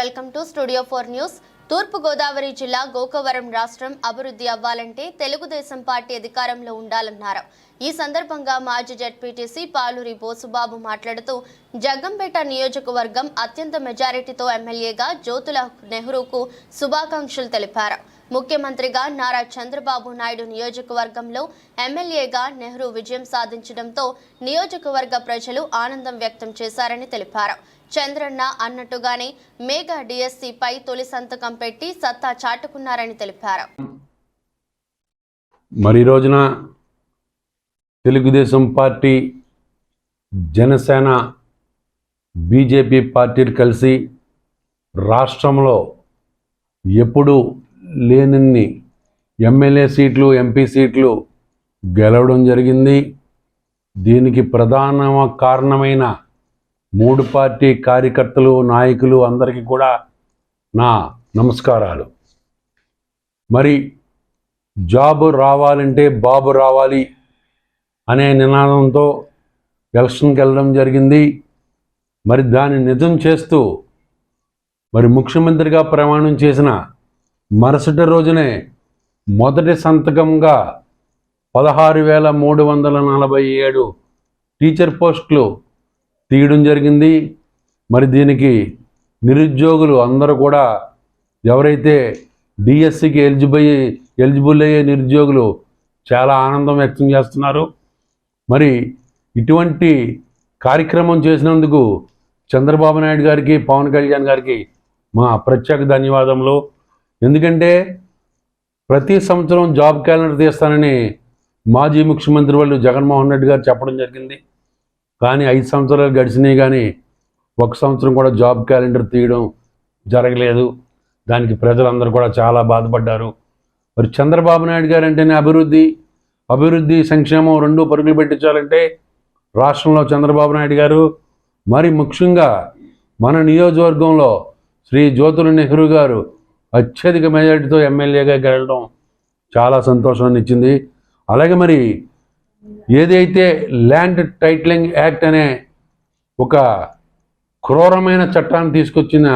Welcome to studio four news. తూర్పు గోదావరి జిల్లా గోకవరం రాష్ట్రం అభివృద్ధి అవ్వాలంటే తెలుగుదేశం పార్టీ అధికారంలో ఉండాలన్నారు. ఈ సందర్భంగా మాజీ జడ్పీటీసీ పాలూరి బోసుబాబు మాట్లాడుతూ జగ్గంపేట నియోజకవర్గం అత్యంత మెజారిటీతో ఎమ్మెల్యేగా జ్యోతుల నెహ్రూకు శుభాకాంక్షలు తెలిపారు. ముఖ్యమంత్రిగా నారా చంద్రబాబు నాయుడు నియోజకవర్గంలో ఎమ్మెల్యేగా నెహ్రూ విజయం సాధించడంతో నియోజకవర్గ ప్రజలు ఆనందం వ్యక్తం చేశారని తెలిపారు. చంద్రన్న అన్నట్టుగానే మేఘా డిఎస్సిపై తొలి సంతకం పెట్టి సత్తా చాటుకున్నారని తెలిపారు. మరి రోజున తెలుగుదేశం పార్టీ జనసేన బీజేపీ పార్టీలు కలిసి రాష్ట్రంలో ఎప్పుడు లేనన్ని ఎమ్మెల్యే సీట్లు ఎంపీ సీట్లు గెలవడం జరిగింది. దీనికి ప్రధాన కారణమైన మూడు పార్టీ కార్యకర్తలు నాయకులు అందరికీ కూడా నా నమస్కారాలు. మరి జాబు రావాలంటే బాబు రావాలి అనే నినాదంతో ఎలక్షన్కి వెళ్ళడం జరిగింది. మరి దాన్ని నిజం చేస్తూ మరి ముఖ్యమంత్రిగా ప్రమాణం చేసిన మరుసటి రోజునే మొదటి సంతకంగా పదహారు వేల మూడు వందల నలభై ఏడు టీచర్ పోస్టులు తీయడం జరిగింది. మరి దీనికి నిరుద్యోగులు అందరూ కూడా ఎవరైతే డిఎస్సికి ఎలిజిబుల్ ఎలిజిబుల్ అయ్యే నిరుద్యోగులు చాలా ఆనందం వ్యక్తం చేస్తున్నారు. మరి ఇటువంటి కార్యక్రమం చేసినందుకు చంద్రబాబు నాయుడు గారికి పవన్ కళ్యాణ్ గారికి మా ప్రత్యేక ధన్యవాదములు. ఎందుకంటే ప్రతి సంవత్సరం జాబ్ క్యాలెండర్ తీస్తానని మాజీ ముఖ్యమంత్రి వాళ్ళు జగన్మోహన్ రెడ్డి గారు చెప్పడం జరిగింది. కానీ ఐదు సంవత్సరాలు గడిచినాయి కానీ ఒక సంవత్సరం కూడా జాబ్ క్యాలెండర్ తీయడం జరగలేదు. దానికి ప్రజలందరూ కూడా చాలా బాధపడ్డారు. మరి చంద్రబాబు నాయుడు గారు అంటేనే అభివృద్ధి అభివృద్ధి సంక్షేమం రెండు పరుగులు పెట్టించాలంటే రాష్ట్రంలో చంద్రబాబు నాయుడు గారు మరి ముఖ్యంగా మన నియోజకవర్గంలో శ్రీ జ్యోతుల నెహ్రూ గారు అత్యధిక మెజారిటీతో ఎమ్మెల్యేగా గెలడం చాలా సంతోషాన్ని ఇచ్చింది. అలాగే మరి ఏదైతే ల్యాండ్ టైటిలింగ్ యాక్ట్ అనే ఒక క్రూరమైన చట్టాన్ని తీసుకొచ్చిన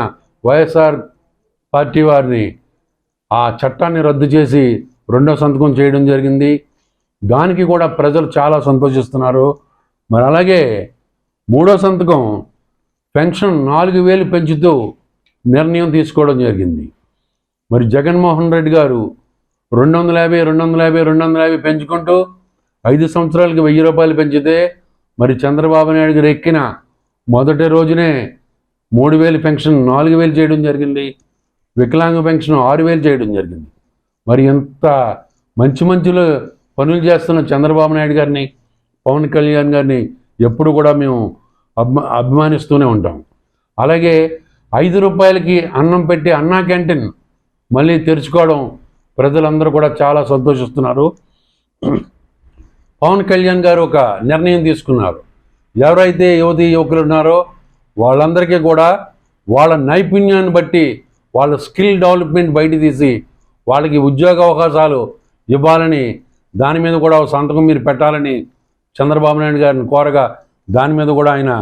వైఎస్ఆర్ పార్టీ వారిని ఆ చట్టాన్ని రద్దు చేసి రెండో సంతకం చేయడం జరిగింది. దానికి కూడా ప్రజలు చాలా సంతోషిస్తున్నారు. మరి అలాగే మూడో సంతకం పెన్షన్ నాలుగు వేలు పెంచుతూ నిర్ణయం తీసుకోవడం జరిగింది. మరి జగన్మోహన్ రెడ్డి గారు రెండు వందల యాభై రెండు వందల యాభై రెండు వందల యాభై పెంచుకుంటూ ఐదు సంవత్సరాలకి వెయ్యి రూపాయలు పెంచితే మరి చంద్రబాబు నాయుడు గారు ఎక్కిన మొదటి రోజునే మూడు వేలు పెన్షన్ నాలుగు వేలు చేయడం జరిగింది. వికలాంగ పెన్షన్ ఆరు వేలు చేయడం జరిగింది. మరి ఎంత మంచి మంచిలో పనులు చేస్తున్న చంద్రబాబు నాయుడు గారిని పవన్ కళ్యాణ్ గారిని ఎప్పుడు కూడా మేము అభిమా అభిమానిస్తూనే ఉంటాం. అలాగే ఐదు రూపాయలకి అన్నం పెట్టి అన్నా క్యాంటీన్ మళ్ళీ తెరుచుకోవడం ప్రజలందరూ కూడా చాలా సంతోషిస్తున్నారు. పవన్ కళ్యాణ్ గారు ఒక నిర్ణయం తీసుకున్నారు. ఎవరైతే యువతి యువకులు ఉన్నారో వాళ్ళందరికీ కూడా వాళ్ళ నైపుణ్యాన్ని బట్టి వాళ్ళ స్కిల్ డెవలప్మెంట్ బయట తీసి వాళ్ళకి ఉద్యోగ అవకాశాలు ఇవ్వాలని దాని మీద కూడా ఒక సంతకం మీరు పెట్టాలని చంద్రబాబు నాయుడు గారిని కోరగా దాని మీద కూడా ఆయన